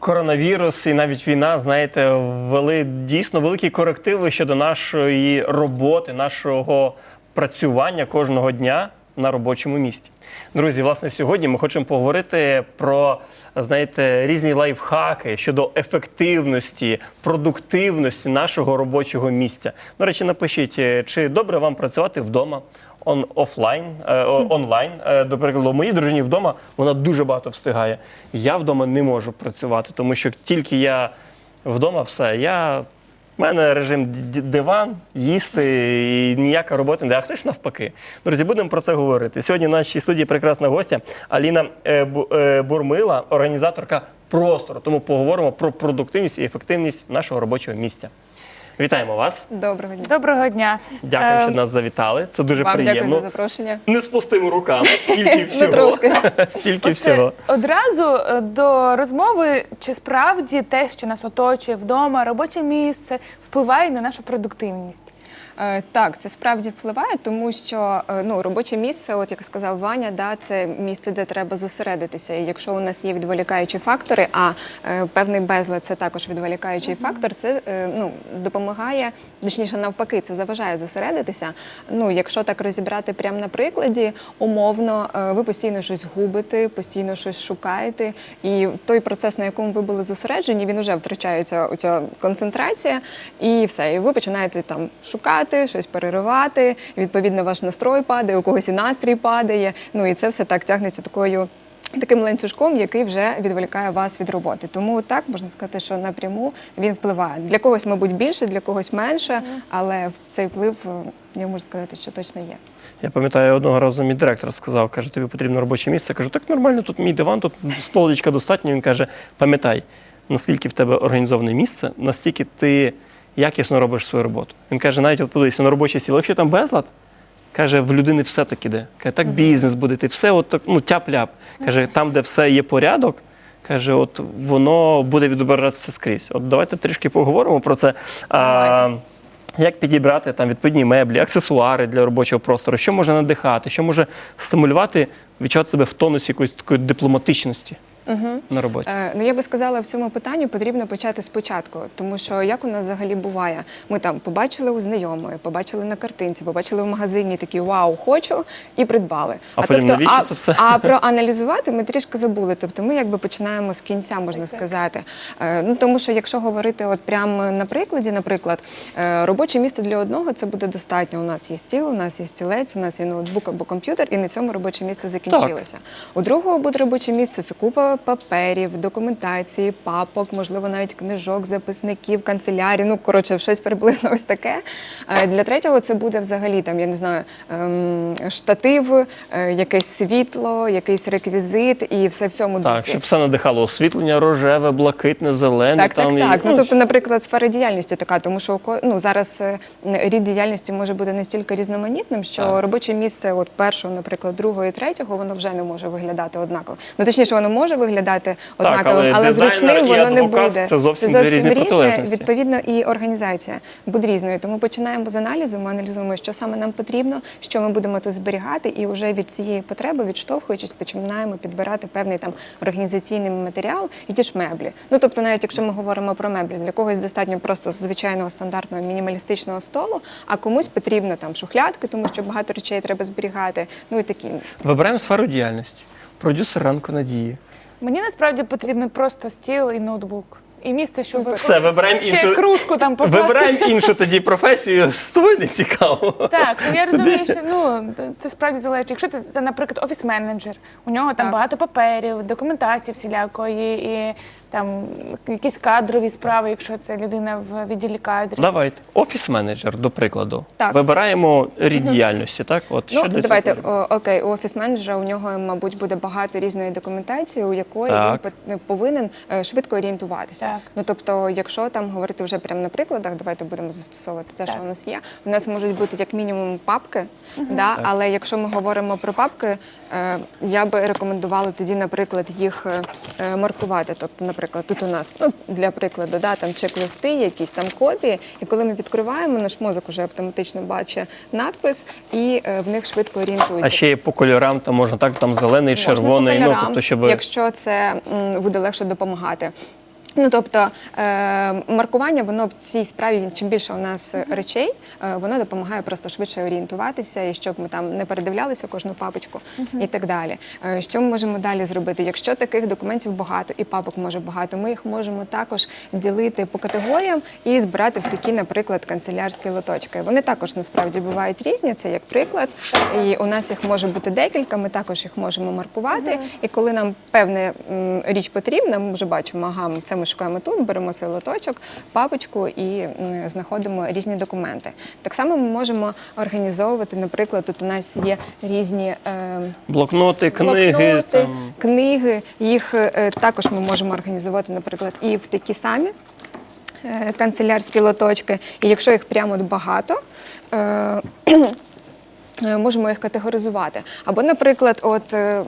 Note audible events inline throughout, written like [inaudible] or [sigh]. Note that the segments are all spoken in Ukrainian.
коронавірус і навіть війна, знаєте, ввели дійсно великі корективи щодо нашої роботи, нашого працювання кожного дня на робочому місці. Друзі, власне, сьогодні ми хочемо поговорити про знаєте, різні лайфхаки щодо ефективності, продуктивності нашого робочого місця. До речі, напишіть, чи добре вам працювати вдома? Он офлайн, е, о- онлайн. Е, до прикладу, моїй дружині вдома вона дуже багато встигає. Я вдома не можу працювати, тому що тільки я вдома, все, я. У мене режим д- д- диван, їсти і ніяка робота не йде, а хтось навпаки. Друзі, будемо про це говорити. Сьогодні в нашій студії прекрасна гостя Аліна е, Бу- е, Бурмила, організаторка простору. Тому поговоримо про продуктивність і ефективність нашого робочого місця. Вітаємо вас! Доброго дня. Доброго дня. Дякую, Е, що нас завітали. Це дуже Вам приємно. дякую за запрошення. Не з пустими руками, стільки [laughs] всього. [laughs] стільки всього. Одразу е, до розмови, чи справді те, що нас оточує вдома, робоче місце, впливає на нашу продуктивність. Е, Так, це справді впливає, тому що е, ну, робоче місце, от як сказав Ваня, да, це місце, де треба зосередитися. І якщо у нас є відволікаючі фактори, а е, певний безлад це також відволікаючий фактор, це ну, допомагає, точніше, навпаки, це заважає зосередитися. Ну, якщо так розібрати прямо на прикладі, умовно, ви постійно щось губите, постійно щось шукаєте, і той процес, на якому ви були зосереджені, він вже втрачається оця концентрація, і все. І ви починаєте там шукати, щось переривати. Відповідно, ваш настрой падає, у когось і настрій падає. Ну і це все так тягнеться такою. Таким ланцюжком, який вже відволікає вас від роботи. Тому так можна сказати, що напряму він впливає. Для когось, мабуть, більше, для когось менше, але в- цей вплив, е, я можу сказати, що точно є. Я пам'ятаю, одного разу мій директор сказав, каже, тобі потрібно робоче місце. Я кажу, так нормально, тут мій диван, тут столичка достатньо. Він каже, пам'ятай, наскільки в тебе організоване місце, настільки ти якісно робиш свою роботу. Він каже, навіть от подивися на робоче сіло, якщо там безлад, каже, в людини все так іде. Каже, так бізнес буде, ти все от так, ну, тяп-ляп. Каже, там, де все є порядок, каже, от воно буде відображатися скрізь. От давайте трішки поговоримо про це. А, як підібрати там відповідні меблі, аксесуари для робочого простору, що може надихати, що може стимулювати відчувати себе в тонусі якоїсь такої дипломатичності на роботі? Е, ну я би сказала, в цьому питанні потрібно почати спочатку, тому що як у нас взагалі буває, ми там побачили у знайомої, побачили на картинці, побачили в магазині такі вау, хочу і придбали. А потім навіщо а, це все? а проаналізувати ми трішки забули. Тобто ми якби починаємо з кінця, можна сказати. Е, ну тому що якщо говорити от прямо на прикладі, наприклад, е, робоче місце для одного це буде достатньо. У нас є стіл, у нас є стілець, у нас є ноутбук або комп'ютер, і на цьому робоче місце закінчилося. У другого буде робоче місце це купа паперів, документації, папок, можливо, навіть книжок, записників, канцелярії. Ну коротше, щось приблизно ось таке. Е, Для третього це буде взагалі там, я не знаю, ем, штатив, е, якесь світло, якийсь реквізит і все в цьому Так, дусі. щоб все надихало освітлення, рожеве, блакитне, зелене. Так, так, там, і- так. Ну, ну, тобто, наприклад, сфера діяльності така, тому що ну, зараз е, рід діяльності може бути настільки різноманітним, що Так. робоче місце от першого, наприклад, другого і третього, воно вже не може виглядати однаково. Ну, точніше, воно може виглядати однаково, але але, дизайнер зручним і воно не адвокат буде. це зовсім дві різні різне, протилежності. відповідно, і організація буде різною. Тому починаємо з аналізу. Ми аналізуємо, що саме нам потрібно, що ми будемо тут зберігати, і вже від цієї потреби, відштовхуючись, починаємо підбирати певний там організаційний матеріал і ті ж меблі. Ну тобто, навіть якщо ми говоримо про меблі, для когось достатньо просто звичайного стандартного мінімалістичного столу, а комусь потрібно там шухлядки, тому що багато речей треба зберігати. Ну і такі. Вибираємо сферу діяльності. Продюсер ранку надії. Мені насправді потрібен просто стіл і ноутбук. І місце, щоб. Все, вибираємо ще іншу. кружку там покласти. Вибираємо іншу тоді професію, стой не цікаво. Так, ну я розумію, що ну це справді залежить. Якщо ти це, наприклад, офіс-менеджер, у нього там Так. багато паперів, документації всілякої, і там якісь кадрові справи, якщо це людина в відділі кадрів. Давайте. Офіс-менеджер, до прикладу. Так. Вибираємо рід діяльності, так? От, Ну, що для давайте, цього о, окей, у офіс-менеджера у нього, мабуть, буде багато різної документації, у якої Так. він повинен е, швидко орієнтуватися. Так. Ну тобто, якщо там говорити вже прямо на прикладах, давайте будемо застосовувати те, Так. що у нас є. У нас можуть бути як мінімум папки, да, але якщо ми говоримо про папки, е, я би рекомендувала тоді, наприклад, їх е, маркувати. Тобто, наприклад, тут у нас ну, для прикладу, да, там чек-листи, якісь там копії, і коли ми відкриваємо, наш мозок вже автоматично бачить надпис і е, в них швидко орієнтується. А ще є по кольорам, там можна так, там зелений, Можна червоний, по ну кольорам, тобто, щоб якщо це м, буде легше допомагати. Ну тобто е, маркування, воно в цій справі, чим більше у нас речей, е, воно допомагає просто швидше орієнтуватися і щоб ми там не передивлялися кожну папочку і так далі. Е, що ми можемо далі зробити? Якщо таких документів багато і папок може багато, ми їх можемо також ділити по категоріям і збирати в такі, наприклад, канцелярські лоточки. Вони також насправді бувають різні. Це як приклад. І у нас їх може бути декілька. Ми також їх можемо маркувати. І коли нам певна річ потрібна, ми вже бачимо, ага, це ми шукаємо тут, беремо цей лоточок, папочку і знаходимо різні документи. Так само ми можемо організовувати, наприклад, тут у нас є різні. Е, Блокноти, книги. блокноти, Там. книги. Їх е, також ми можемо організувати, наприклад, і в такі самі е, канцелярські лоточки. І якщо їх прямо багато. е, [clears throat] е, Можемо їх категоризувати. Або, наприклад, от е,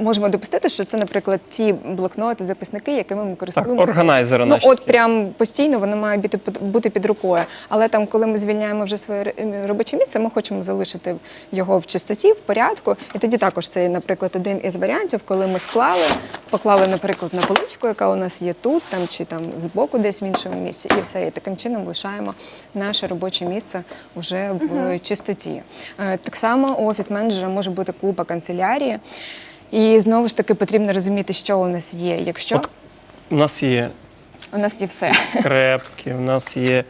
можемо допустити, що це, наприклад, ті блокноти, записники, якими ми користуємося. органайзери Ну, наші. от такі. прям постійно воно має бути, бути під рукою. Але там, коли ми звільняємо вже своє ре- робоче місце, ми хочемо залишити його в чистоті, в порядку. І тоді також це, наприклад, один із варіантів, коли ми склали, поклали, наприклад, на поличку, яка у нас є тут, там чи там збоку, десь в іншому місці, і все. І таким чином лишаємо наше робоче місце вже в чистоті. Е, Так само у офіс-менеджера може бути купа канцелярії. І знову ж таки потрібно розуміти, що у нас є. Якщо От У нас є у нас є все. скрепки, у нас є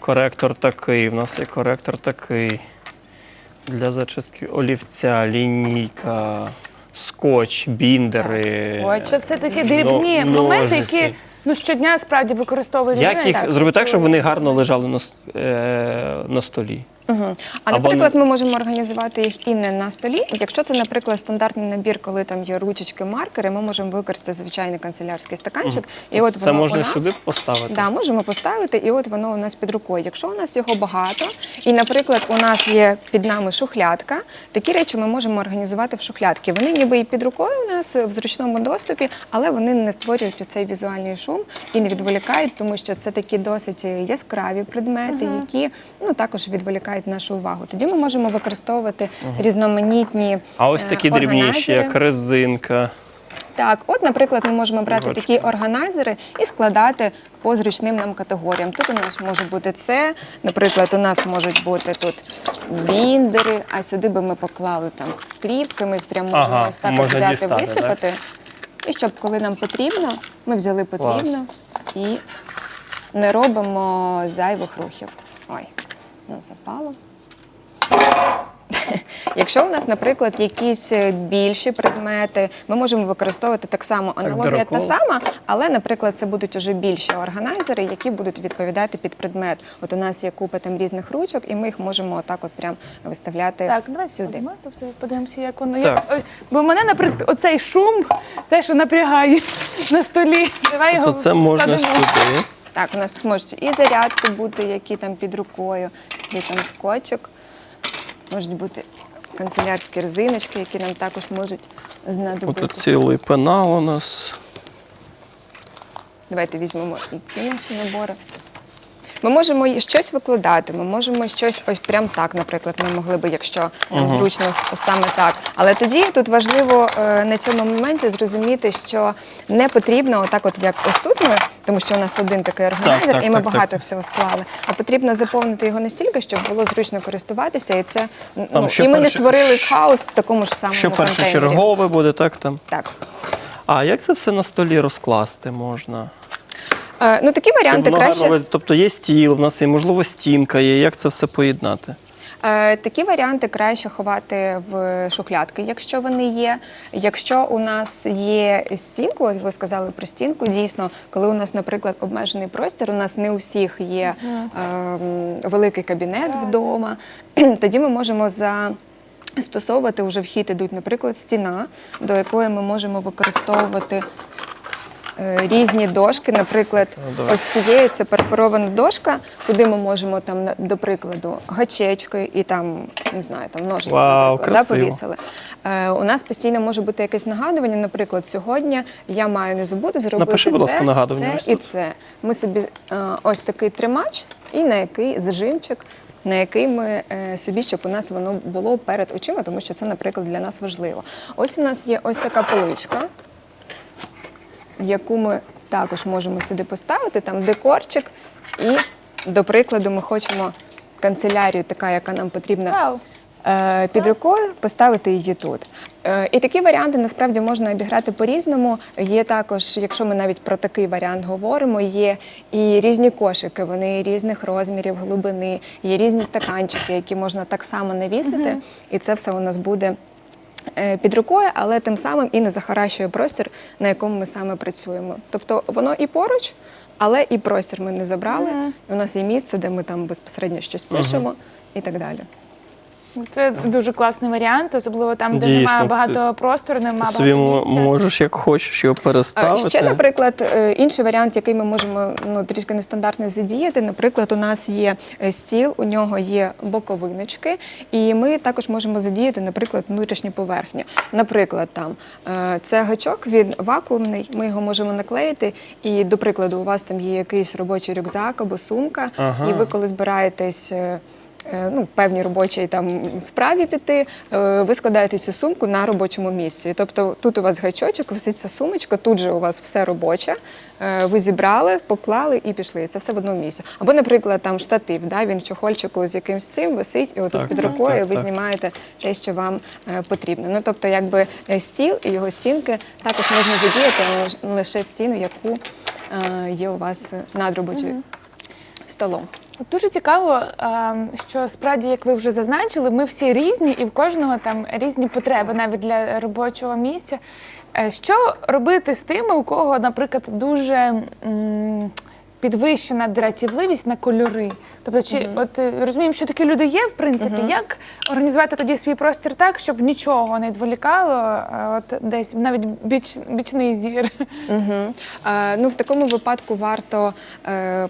коректор такий, у нас є коректор такий. Для зачистки олівця, лінійка, скотч, біндери. Ой, це все такі но- дрібні моменти, ножиці. які ну щодня справді використовує людина. Як їх зробити так, щоб вони гарно лежали на, с- е, на столі? Угу. А Або наприклад, ми можемо організувати їх і не на столі. Якщо це, наприклад, стандартний набір, коли там є ручечки, маркери, ми можемо використати звичайний канцелярський стаканчик, і от Це воно можна у нас, сюди поставити. Да, можемо поставити, і от воно у нас під рукою. Якщо у нас його багато, і, наприклад, у нас є під нами шухлядка, такі речі ми можемо організувати в шухлядки. Вони ніби і під рукою у нас в зручному доступі, але вони не створюють цей візуальний шум і не відволікають, тому що це такі досить яскраві предмети, які ну також відволікають нашу увагу. Тоді ми можемо використовувати різноманітні А ось е, такі дрібніші, як резинка. Так, от, наприклад, ми можемо брати Ручки. такі органайзери і складати по зручним нам категоріям. Тут у нас може бути це, наприклад, у нас можуть бути тут біндери, а сюди би ми поклали там скріпки, ми їх прямо можемо Ага, ось так можна взяти, дістати, висипати. І щоб коли нам потрібно, ми взяли потрібно і не робимо зайвих рухів. Ой, нас запало. [laughs] Якщо у нас, наприклад, якісь е, більші предмети, ми можемо використовувати так само аналогія та сама, але, наприклад, це будуть уже більші органайзери, які будуть відповідати під предмет. От у нас є купа там різних ручок, і ми їх можемо отак от прям виставляти Так, давай сюди. сюди. Це все подивимося, як воно. Так. Як... Бо мене, наприклад, оцей шум те, що напрягає на столі. Давай його То це можна сюди. Так, у нас тут можуть і зарядки бути, які там під рукою, і там скотчик. Можуть бути канцелярські резиночки, які нам також можуть знадобитися. тут цілий пенал у нас. Давайте візьмемо і ці наші набори. Ми можемо щось викладати, ми можемо щось ось прям так, наприклад, ми могли би, якщо нам Мгм. зручно с- саме так. Але тоді тут важливо е, на цьому моменті зрозуміти, що не потрібно отак, от як ось тут ми, тому що у нас один такий органайзер, так, і ми так, багато так. всього склали. А потрібно заповнити його настільки, щоб було зручно користуватися, і це ну, що і ми не перше- створили що- хаос в такому ж самому Що контейнері. першочергове буде, так там. Так. А як це все на столі розкласти можна? Е, ну такі варіанти воно краще. гарно Тобто є стіл, в нас є, можливо, стінка є. Як це все поєднати? Е, Такі варіанти краще ховати в шухлядки, якщо вони є. Якщо у нас є стінку, от ви сказали про стінку, дійсно, коли у нас, наприклад, обмежений простір, у нас не у всіх є ем, великий кабінет вдома, [clears throat] тоді ми можемо за. Стосовувати вже вхід ідуть, наприклад, стіна, до якої ми можемо використовувати е, різні дошки. Наприклад, Ну, ось цієї це перфорована дошка, куди ми можемо там, до прикладу, гачечки і там, не знаю, там ножиці, Вау, наприклад, да, повісили. Е, у нас постійно може бути якесь нагадування. Наприклад, сьогодні я маю не забути зробити Напиши, будь ласка, нагадування це і це. Ми собі е, ось такий тримач, і на який зажимчик. На який ми е, собі, щоб у нас воно було перед очима, тому що це, наприклад, для нас важливо. Ось у нас є ось така поличка, яку ми також можемо сюди поставити там декорчик. І, до прикладу, ми хочемо канцелярію, така, яка нам потрібна е, під рукою, поставити її тут. Е, І такі варіанти насправді можна обіграти по-різному. Є також, якщо ми навіть про такий варіант говоримо, є і різні кошики, вони різних розмірів, глибини, є різні стаканчики, які можна так само навісити, і це все у нас буде. Е, Під рукою, але тим самим і не захаращує простір, на якому ми саме працюємо. Тобто воно і поруч, але і простір ми не забрали. І у нас є місце, де ми там безпосередньо щось пишемо і так далі. Це дуже класний варіант, особливо там, де Дійсно, немає ти- багато простору, немає собі багато місця. можеш як хочеш його А, переставити. Ще, наприклад, е, інший варіант, який ми можемо ну, трішки нестандартно задіяти. Наприклад, у нас є е, стіл, у нього є боковиночки, і ми також можемо задіяти, наприклад, внутрішню поверхню. Наприклад, там е, це гачок, він вакуумний, ми його можемо наклеїти. І, до прикладу, у вас там є якийсь робочий рюкзак або сумка, Ага. і ви коли збираєтесь. е, Ну, певній робочій там справі піти, е, ви складаєте цю сумку на робочому місці. Тобто тут у вас гачочок, висить ця сумочка, тут же у вас все робоче. е, Ви зібрали, поклали і пішли. Це все в одному місці. Або, наприклад, там штатив, да, він в чохольчику з якимсь цим висить, і отут Так, під так, рукою так, ви так. знімаєте те, що вам е, потрібно. Ну тобто, якби е, стіл і його стінки також можна задіяти, лише стіну, яку е, є у вас над робочим столом. Дуже цікаво, що справді, як ви вже зазначили, ми всі різні, і в кожного там різні потреби навіть для робочого місця. Е, Що робити з тими, у кого, наприклад, дуже підвищена дратівливість на кольори? Тобто, чи от е, розуміємо, що такі люди є, в принципі, як організувати тоді свій простір так, щоб нічого не відволікало, е, от десь навіть біч, бічний зір. Угу. Е, ну, в такому випадку варто, е,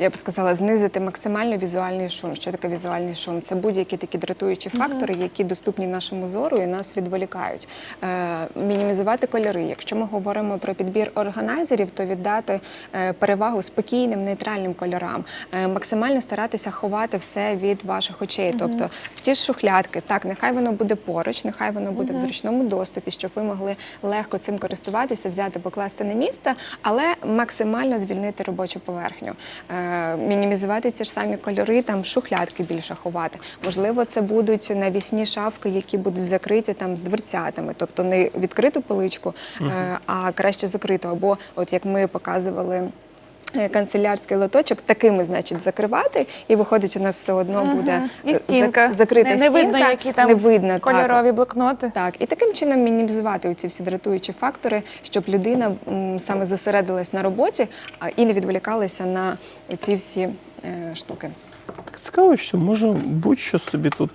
я б сказала, знизити максимально візуальний шум. Що таке візуальний шум? Це будь-які такі дратуючі фактори, які доступні нашому зору і нас відволікають. Е, мінімізувати кольори. Якщо ми говоримо про підбір органайзерів, то віддати е, перевагу спокійним, нейтральним кольорам. Е, максимально старатися ховати все від ваших очей. Тобто в ті ж шухлядки, так, нехай воно буде поруч, нехай воно буде в зручному доступі, щоб ви могли легко цим користуватися, взяти, покласти на місце, але максимально звільнити робочу поверхню, е, мінімізувати ці ж самі кольори, там шухлядки більше ховати. Можливо, це будуть навісні шафки, які будуть закриті там з дверцятами, тобто не відкриту поличку, е, а краще закриту. Або, от як ми показували. Е, Канцелярський лоточок такими, значить, закривати, і виходить, у нас все одно буде І е, стінка. закрита не, не стінка, видно, які там не видно так. кольорові блокноти. Так, і таким чином мінімізувати ці всі дратуючі фактори, щоб людина м, саме зосередилась на роботі а, і не відволікалася на ці всі е, штуки. Так цікаво, що може будь-що собі тут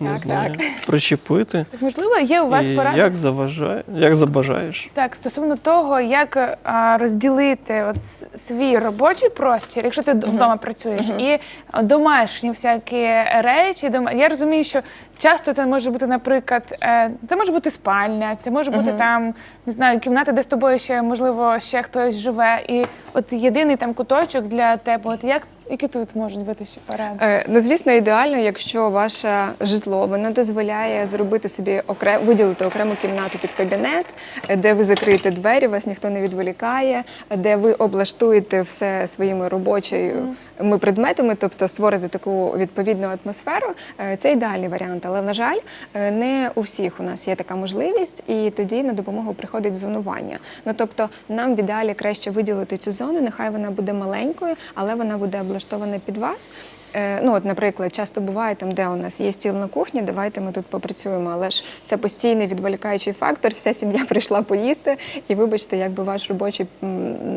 не Так, знаю, так. [laughs] причепити. Можливо, є у вас І порада. як заважає, як забажаєш. Так, стосовно того, як а, розділити от с- свій робочий простір, якщо ти вдома працюєш, і домашні всякі речі. Дома... Я розумію, що часто це може бути, наприклад, е, це може бути спальня, це може бути там, не знаю, кімната, де з тобою ще можливо ще хтось живе. І от єдиний там куточок для тебе. От як які тут можуть бути ще поради? Е, Ну, звісно, ідеально, якщо ваше житло воно дозволяє зробити собі окрем, виділити окрему кімнату під кабінет, е, де ви закриєте двері, вас ніхто не відволікає, де ви облаштуєте все своїми робочими предметами, тобто створите таку відповідну атмосферу. Е, Це ідеальний варіант. Але на жаль, е, не у всіх у нас є така можливість, і тоді на допомогу приходить зонування. Ну тобто, нам в ідеалі краще виділити цю зону, нехай вона буде маленькою, але вона буде облаштована під вас. Е, Ну, от, наприклад, часто буває там, де у нас є стіл на кухні, давайте ми тут попрацюємо. Але ж це постійний відволікаючий фактор. Вся сім'я [laughs] прийшла поїсти, і вибачте, якби ваш робочий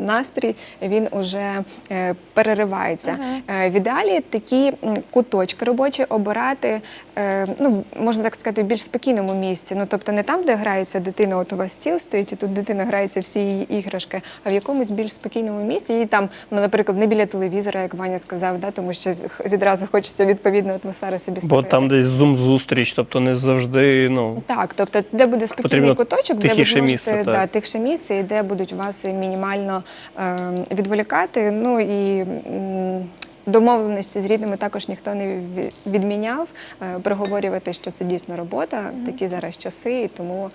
настрій він уже е, переривається. Е, В ідеалі такі куточки робочі обирати, ну можна так сказати, в більш спокійному місці. Ну тобто не там, де грається дитина, от у вас стіл стоїть, і тут дитина грається всі її іграшки, а в якомусь більш спокійному місці. І там, ну, наприклад, не біля телевізора, як Ваня сказав, да, тому що відразу хочеться відповідну атмосферу собі Бо там десь зум-зустріч, тобто не завжди, ну. Так, тобто, де буде спокійний куточок, де ви зможете місце, да, так. тихше місце, і де будуть вас мінімально е, відволікати. Ну і домовленості з рідними також ніхто не відміняв. Е, Проговорювати, що це дійсно робота, такі зараз часи, і тому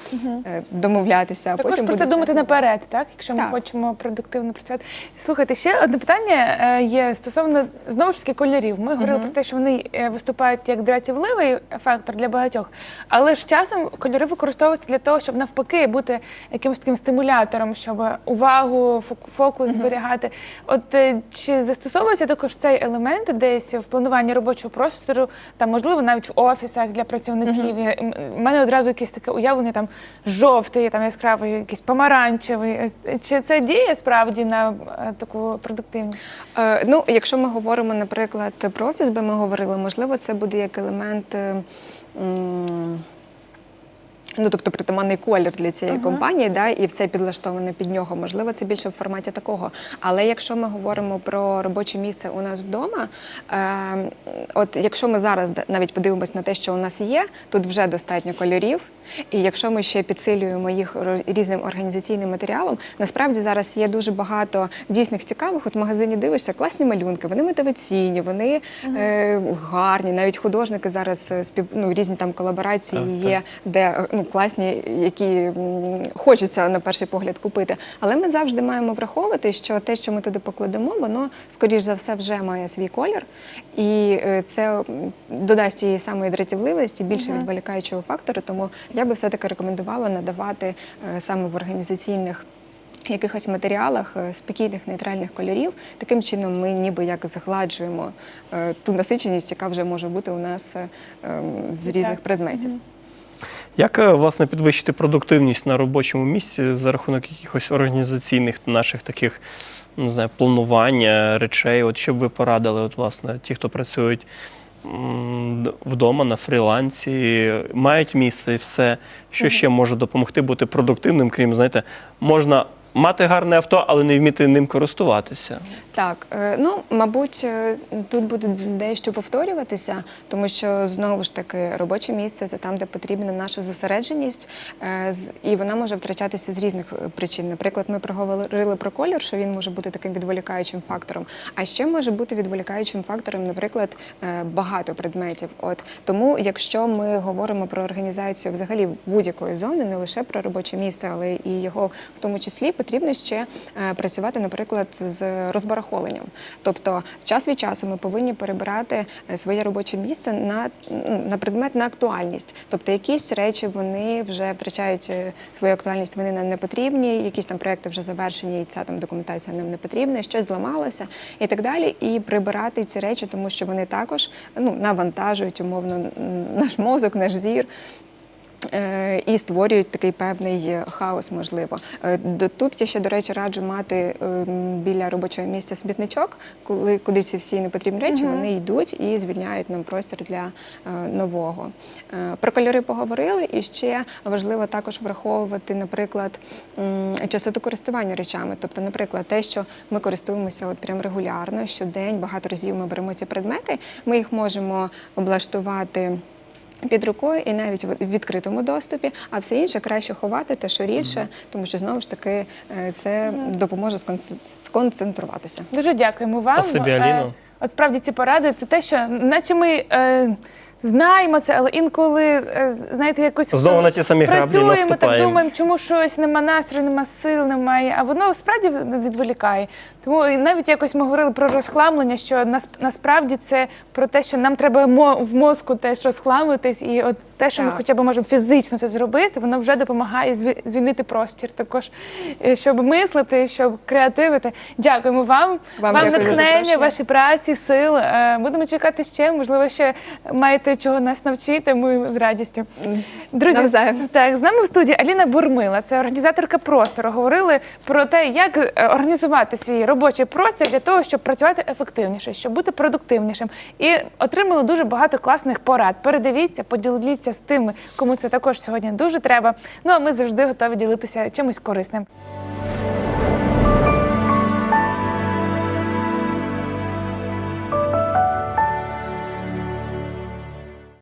е, домовлятися, а Також потім про це думати наперед, так? Якщо ми хочемо продуктивно працювати. Слухайте, ще одне питання е, є стосовно знову ж таки кольорів. Ми говорили про те, що вони виступають як дратівливий фактор для багатьох, але ж часом кольори використовуються для того, щоб навпаки бути якимось таким стимулятором, щоб увагу, фок- фокус зберігати. От чи застосовується також цей елемент десь в плануванні робочого простору, там можливо навіть в офісах для працівників? Я- м- У мене одразу якесь таке уявлення там жовтий, там яскравий, якийсь помаранчевий. Чи це діє справді на е, таку продуктивність? Е, Ну, якщо ми говоримо, наприклад, про офіс, би ми говорили, можливо, це буде як елемент. е, Ну, тобто притаманний колір для цієї компанії, да, і все підлаштоване під нього. Можливо, це більше в форматі такого. Але якщо ми говоримо про робоче місце у нас вдома, е, от якщо ми зараз навіть подивимось на те, що у нас є, тут вже достатньо кольорів. І якщо ми ще підсилюємо їх ро- різним організаційним матеріалом, насправді зараз є дуже багато дійсних цікавих. От в магазині дивишся класні малюнки, вони мотиваційні, вони е, гарні. Навіть художники зараз е, спів ну, різні там колаборації Так, є, де е, ну класні, які хочеться на перший погляд купити. Але ми завжди маємо враховувати, що те, що ми туди покладемо, воно скоріш за все вже має свій колір, і е, це додасть тієї самої дратівливості, більше відволікаючого фактору. Тому я би все таки рекомендувала надавати е, саме в організаційних. Якихось матеріалах е, спокійних нейтральних кольорів. Таким чином ми ніби як згладжуємо ту насиченість, яка вже може бути у нас ем, з різних Так. предметів. Як е, власне підвищити продуктивність на робочому місці за рахунок якихось організаційних наших таких не знаю, планування речей? От що б ви порадили, от власне, ті, хто працюють вдома на фрілансі, мають місце і все, що ще може допомогти бути продуктивним, крім знаєте, можна мати гарне авто, але не вміти ним користуватися. Так, е, ну мабуть, е, тут буде дещо повторюватися, тому що знову ж таки робоче місце це там, де потрібна наша зосередженість, е, і вона може втрачатися з різних причин. Наприклад, ми проговорили про колір, що він може бути таким відволікаючим фактором. А ще може бути відволікаючим фактором, наприклад, багато предметів. От тому, якщо ми говоримо про організацію взагалі будь-якої зони, не лише про робоче місце, але і його в тому числі потрібно ще е, працювати, наприклад, з розбарахоленням. Тобто, час від часу ми повинні перебирати е, своє робоче місце на, на предмет на актуальність. Тобто, якісь речі вони вже втрачають е, свою актуальність, вони нам не потрібні, якісь там проекти вже завершені, і ця там документація нам не потрібна, щось зламалося і так далі. І прибирати ці речі, тому що вони також ну, навантажують умовно наш мозок, наш зір. Е, І створюють такий певний хаос, можливо. Е, Тут я ще, до речі, раджу мати е, біля робочого місця смітничок, коли куди ці всі непотрібні речі вони йдуть і звільняють нам простір для е, нового. Про кольори поговорили, і ще важливо також враховувати, наприклад, частоту користування речами. Тобто, наприклад, те, що ми користуємося от прям регулярно, щодень, багато разів ми беремо ці предмети, ми їх можемо облаштувати. Під рукою і навіть в відкритому доступі, а все інше краще ховати те, що рідше, тому що знову ж таки е, це допоможе сконцентруватися. Дуже дякуємо вам. Спасибі, Е, Аліно. От справді ці поради це те, що наче ми. Е, Знаємо це, але інколи е, знаєте, якось Знову на ті самі граблі працюємо, так думаємо, чому щось нема настрою, нема сил, немає. А воно справді відволікає. Тому навіть якось ми говорили про розхламлення, що нас насправді це про те, що нам треба мо- в мозку теж розхламитись, і от те, що ми Так. хоча б можемо фізично це зробити, воно вже допомагає зві- звільнити простір. Також е, щоб мислити, щоб креативити. Дякуємо вам. Вам дякую за натхнення, запрошення. ваші праці, сил. Е, Будемо чекати ще. Можливо, ще маєте чого нас навчити. Ми з радістю. Друзі, Навзаєм. так з нами в студії Аліна Бурмила, це організаторка простору. Говорили про те, як е, організувати свій робочий простір для того, щоб працювати ефективніше, щоб бути продуктивнішим. І отримали дуже багато класних порад. Передивіться, поділіться з тими, кому це також сьогодні дуже треба. Ну а ми завжди готові ділитися чимось корисним.